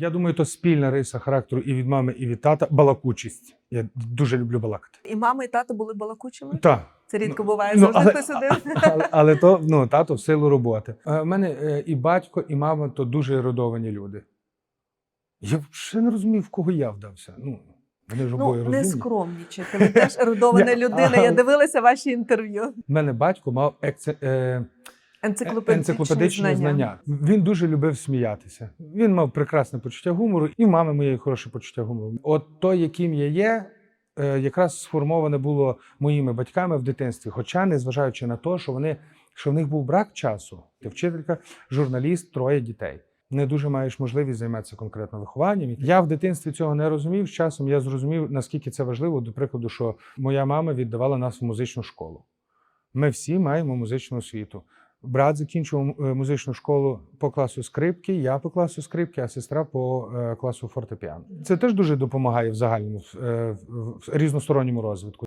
Я думаю, то спільна риса характеру і від мами, і від тата балакучість. Я дуже люблю балакати. І мама, і тато були балакучими? Так. Це рідко Ну, буває. ну, Завжди але- хтось один. Але, але то ну, тато в силу роботи. У мене е, і батько, і мама то дуже ерудовані люди. Я ще не розумів, в кого я вдався. Ну, вони ж обоє Ну, не скромнічайте. Ви теж ерудована Ні, людина. Я дивилася ваші інтерв'ю. У мене батько мав екце, е, Енциклопедичні, енциклопедичні знання. Він дуже любив сміятися. Він мав прекрасне почуття гумору, і в мами моєї хороше почуття гумору. От то, яким я є, е, якраз сформоване було моїми батьками в дитинстві. Хоча, незважаючи на те, що вони що в них був брак часу, ти вчителька, журналіст, троє дітей. Не дуже маєш можливість займатися конкретно вихованням. Я в дитинстві цього не розумів. З часом я зрозумів, наскільки це важливо. До прикладу, що моя мама віддавала нас в музичну школу. Ми всі маємо музичну освіту. Брат закінчив е, музичну школу по класу скрипки, я по класу скрипки, а сестра по е, класу фортепіано. Це теж дуже допомагає в загальному е, в- в різносторонньому розвитку.